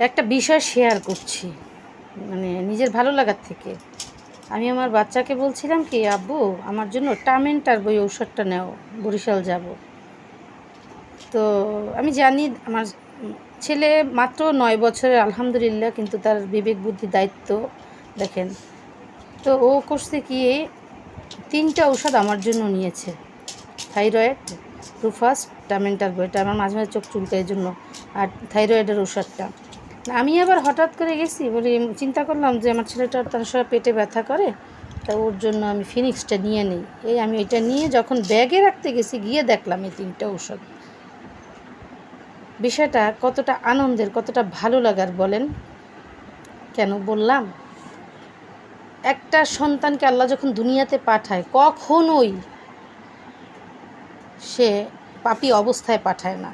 একটা বিষয় শেয়ার করছি। মানে নিজের ভালো লাগার থেকে। আমি আমার বাচ্চাকে বলছিলাম কি, আব্বু, আমার জন্য টামেন্টার বই ঔষধটা নেও, বরিশাল যাব। তো আমি জানি আমার ছেলে মাত্র নয় বছরের, আলহামদুলিল্লাহ, কিন্তু তার বিবেক বুদ্ধি দায়িত্ব, দেখেন। তো ও করছে কি, তিনটা ঔষধ আমার জন্য নিয়েছে। থাইরয়েড, রুফাস, টামেন্টার বইটা, আমার মাঝে মাঝে চোখ চুলকায় জন্য। আর থাইরয়েডের ওষুধটা আমি আবার হঠাৎ করে গেছি, বলি, চিন্তা করলাম যে আমার ছেলেটার তার সব পেটে ব্যথা করে, তা ওর জন্য আমি ফিনিক্সটা নিয়ে নিই। এই আমি এটা নিয়ে যখন ব্যাগে রাখতে গেছি, গিয়ে দেখলাম এই তিনটা ঔষধ। বিষয়টা কতটা আনন্দের, কতটা ভালো লাগার বলেন? কেন বললাম? একটা সন্তানকে আল্লাহ যখন দুনিয়াতে পাঠায়, কখনোই সে পাপি অবস্থায় পাঠায় না।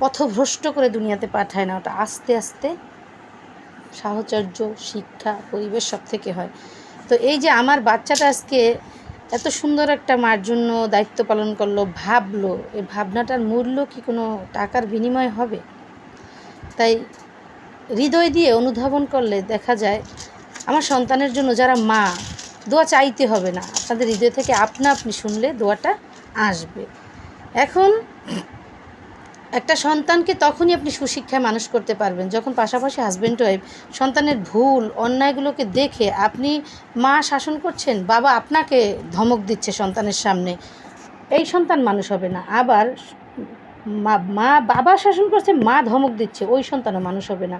পথভ্রষ্ট করে দুনিয়াতে পাঠায় না। ওটা আস্তে আস্তে সাহচর্য, শিক্ষা, পরিবেশ সব থেকে হয়। তো এই যে আমার বাচ্চাটা আজকে এত সুন্দর একটা মার জন্য দায়িত্ব পালন করল, ভাবলো, এই ভাবনাটার মূল্য কি কোনো টাকার বিনিময় হবে? তাই হৃদয় দিয়ে অনুধাবন করলে দেখা যায় আমার সন্তানের জন্য যারা মা, দোয়া চাইতে হবে না। আপনাদের হৃদয় থেকে আপনা আপনি শুনলে দোয়াটা আসবে। এখন একটা সন্তানকে তখনই আপনি সুশিক্ষায় মানুষ করতে পারবেন। যখন পাশাপাশি হাজব্যান্ড ওয়াইফ সন্তানের ভুল, অন্যায়গুলোকে দেখে আপনি মা শাসন করছেন, বাবা আপনাকে ধমক দিচ্ছে সন্তানের সামনে, এই সন্তান মানুষ হবে না। আবার মা বাবা শাসন করছে, মা ধমক দিচ্ছে, ওই সন্তানও মানুষ হবে না।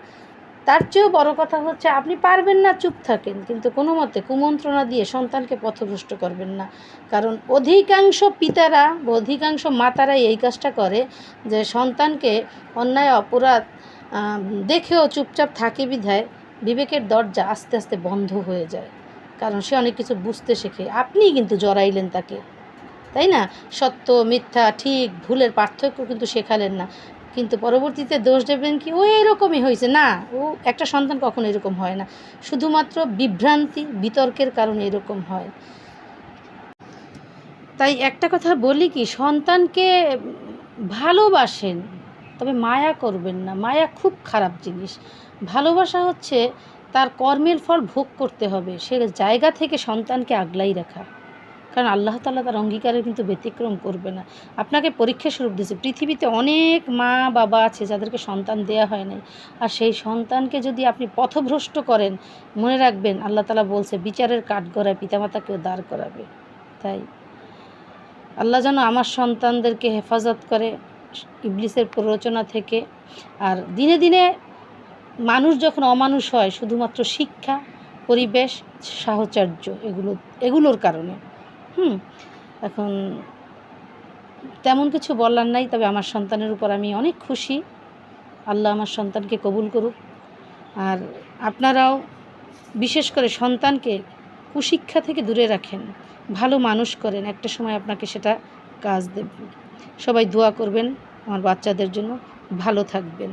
তার চেয়েও বড় কথা হচ্ছে আপনি পারবেন না চুপ থাকেন, কিন্তু কোনো মতে কুমন্ত্রণা দিয়ে সন্তানকে পথভ্রষ্ট করবেন না। কারণ অধিকাংশ পিতারা অধিকাংশ মাতারাই এই কাজটা করে যে সন্তানকে অন্যায়, অপরাধ দেখেও চুপচাপ থাকে বিধায় বিবেকের দরজা আস্তে আস্তে বন্ধ হয়ে যায়। কারণ সে অনেক কিছু বুঝতে শেখে, আপনিই কিন্তু জড়াইলেন তাকে। তাই না? সত্য, মিথ্যা, ঠিক, ভুলের পার্থক্য কিন্তু শেখালেন না। কিন্তু পরবর্তীতে দোষ দেবেন কি? ও এরকমই হয়েছে। না, ও একটা সন্তান কখনো এরকম হয় না। শুধুমাত্র বিভ্রান্তি, বিতর্কের কারণে এরকম হয়। তাই একটা কথা বলি কি, সন্তানকে ভালোবাসেন, তবে মায়া করবেন না। মায়া খুব খারাপ জিনিস। ভালোবাসা হচ্ছে তার কর্মের ফল ভোগ করতে হবে। সে জায়গা থেকে সন্তানকে আগলাই রাখা। কারণ আল্লাহ তাল্লাহ তার অঙ্গীকারের কিন্তু ব্যতিক্রম করবে না। আপনাকে পরীক্ষা স্বরূপ দিয়েছে। পৃথিবীতে অনেক মা বাবা আছে যাদেরকে সন্তান দেয়া হয় নাই। আর সেই সন্তানকে যদি আপনি পথভ্রষ্ট করেন, মনে রাখবেন আল্লাহ তালা বলছে, বিচারের কাঠগড়ায় পিতামাতাকেও দাঁড় করাবে। তাই আল্লাহ যেন আমার সন্তানদেরকে হেফাজত করে ইবলিসের প্ররোচনা থেকে। আর দিনে দিনে মানুষ যখন অমানুষ হয়, শুধুমাত্র শিক্ষা, পরিবেশ, সাহচর্য এগুলো, এগুলোর কারণে। হুম, এখন তেমন কিছু বলার নাই, তবে আমার সন্তানের উপর আমি অনেক খুশি। আল্লাহ আমার সন্তানকে কবুল করুক। আর আপনারাও বিশেষ করে সন্তানকে কুশিক্ষা থেকে দূরে রাখেন, ভালো মানুষ করেন, একটা সময় আপনাকে সেটা কাজ দেবে। সবাই দোয়া করবেন আমার বাচ্চাদের জন্য, ভালো থাকবেন।